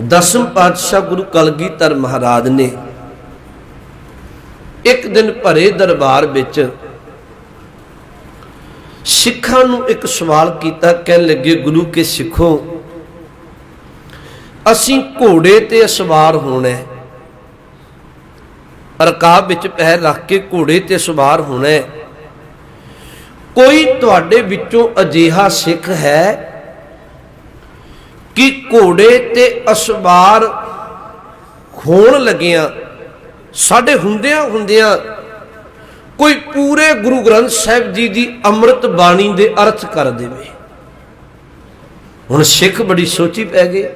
ਦਸਮ ਪਾਤਸ਼ਾਹ ਗੁਰੂ ਕਲਗੀਧਰ ਮਹਾਰਾਜ ਨੇ ਇੱਕ ਦਿਨ ਭਰੇ ਦਰਬਾਰ ਵਿੱਚ ਸਿੱਖਾਂ ਨੂੰ ਇੱਕ ਸਵਾਲ ਕੀਤਾ, ਕਹਿਣ ਲੱਗੇ, ਗੁਰੂ ਕੇ ਸਿੱਖੋ, ਅਸੀਂ ਘੋੜੇ ਤੇ ਸਵਾਰ ਹੋਣਾ ਹੈ। ਰਕਾਬ ਵਿੱਚ ਪੈਰ ਰੱਖ ਕੇ ਘੋੜੇ ਤੇ ਸਵਾਰ ਹੋਣਾ ਹੈ। ਕੋਈ ਤੁਹਾਡੇ ਵਿੱਚੋਂ ਅਜੀਹਾ ਸਿੱਖ ਹੈ ਕਿ ਘੋੜੇ ਤੇ ਅਸਵਾਰ ਹੋਣ ਲੱਗਿਆਂ, ਸਾਡੇ ਹੁੰਦਿਆਂ ਹੁੰਦਿਆਂ ਕੋਈ ਪੂਰੇ ਗੁਰੂ ਗ੍ਰੰਥ ਸਾਹਿਬ ਜੀ ਦੀ ਅੰਮ੍ਰਿਤ ਬਾਣੀ ਦੇ ਅਰਥ ਕਰ ਦੇਵੇ। ਹੁਣ ਸਿੱਖ ਬੜੀ ਸੋਚੀ ਪੈ ਗਏ।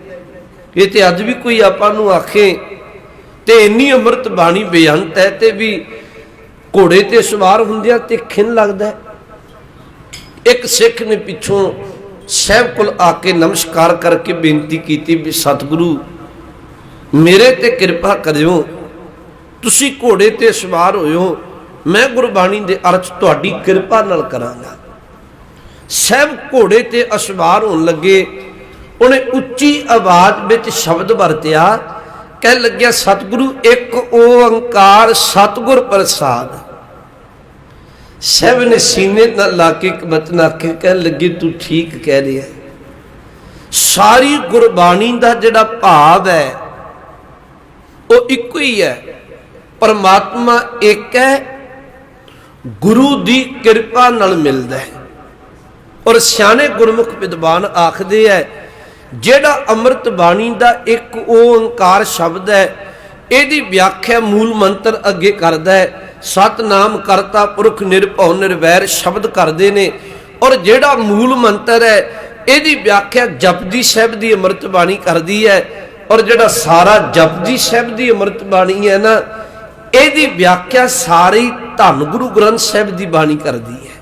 ਇਹ ਤੇ ਅੱਜ ਵੀ ਕੋਈ ਆਪਾਂ ਨੂੰ ਆਖੇ ਤੇ ਇੰਨੀ ਅੰਮ੍ਰਿਤ ਬਾਣੀ ਬੇਅੰਤ ਹੈ ਤੇ ਵੀ ਘੋੜੇ ਤੇ ਸਵਾਰ ਹੁੰਦਿਆਂ ਤੇ ਖਿੰਨ ਲੱਗਦਾ ਇੱਕ ਸਿੱਖ ਨੇ ਪਿੱਛੋਂ ਸਾਹਿਬ ਕੋਲ ਆ ਕੇ ਨਮਸਕਾਰ ਕਰਕੇ ਬੇਨਤੀ ਕੀਤੀ ਵੀ ਸਤਿਗੁਰੂ, ਮੇਰੇ ਤੇ ਕਿਰਪਾ ਕਰਿਓ, ਤੁਸੀਂ ਘੋੜੇ ਤੇ ਸਵਾਰ ਹੋਇਓ, ਮੈਂ ਗੁਰਬਾਣੀ ਦੇ ਅਰਥ ਤੁਹਾਡੀ ਕਿਰਪਾ ਨਾਲ ਕਰਾਂਗਾ। ਸਹਿਬ ਘੋੜੇ ਤੇ ਅਸਵਾਰ ਹੋਣ ਲੱਗੇ, ਉਹਨੇ ਉੱਚੀ ਆਵਾਜ਼ ਵਿੱਚ ਸ਼ਬਦ ਵਰਤਿਆ ਕਹਿ ਲੱਗਿਆ, ਸਤਿਗੁਰੂ, ਇੱਕ ਓੰਕਾਰ ਸਤਿਗੁਰ ਪ੍ਰਸਾਦ। ਸਹਿਬ ਨੇ ਸੀਨੇ ਨਾਲ ਲਾ ਕੇ ਇੱਕ ਬਚਨ ਆਖੇ ਕਹਿ ਲੱਗੀ, ਤੂੰ ਠੀਕ ਕਹਿ ਰਿਹਾ ਸਾਰੀ ਗੁਰਬਾਣੀ ਦਾ ਜਿਹੜਾ ਭਾਵ ਹੈ, ਉਹ ਇੱਕੋ ਹੀ ਹੈ। ਪਰਮਾਤਮਾ ਇੱਕ ਹੈ, ਗੁਰੂ ਦੀ ਕਿਰਪਾ ਨਾਲ ਮਿਲਦਾ ਹੈ। ਔਰ ਸਿਆਣੇ ਗੁਰਮੁਖ ਵਿਦਵਾਨ ਆਖਦੇ ਹੈ, ਜਿਹੜਾ ਅੰਮ੍ਰਿਤ ਬਾਣੀ ਦਾ ਇੱਕ ਓੰਕਾਰ ਸ਼ਬਦ ਹੈ, ਇਹਦੀ ਵਿਆਖਿਆ ਮੂਲ ਮੰਤਰ ਅੱਗੇ ਕਰਦਾ ਹੈ ਸਤਨਾਮ ਕਰਤਾ ਪੁਰਖ ਨਿਰਭਉ ਨਿਰਵੈਰ ਸ਼ਬਦ ਕਰਦੇ ਨੇ। ਔਰ ਜਿਹੜਾ ਮੂਲ ਮੰਤਰ ਹੈ, ਇਹਦੀ ਵਿਆਖਿਆ ਜਪਜੀ ਸਾਹਿਬ ਦੀ ਅੰਮ੍ਰਿਤ ਬਾਣੀ ਕਰਦੀ ਹੈ। ਔਰ ਜਿਹੜਾ ਸਾਰਾ ਜਪਜੀ ਸਾਹਿਬ ਦੀ ਅੰਮ੍ਰਿਤ ਬਾਣੀ ਹੈ ਨਾ, ਇਹਦੀ ਵਿਆਖਿਆ ਸਾਰੀ ਧੰਨ ਗੁਰੂ ਗ੍ਰੰਥ ਸਾਹਿਬ ਦੀ ਬਾਣੀ ਕਰਦੀ ਹੈ।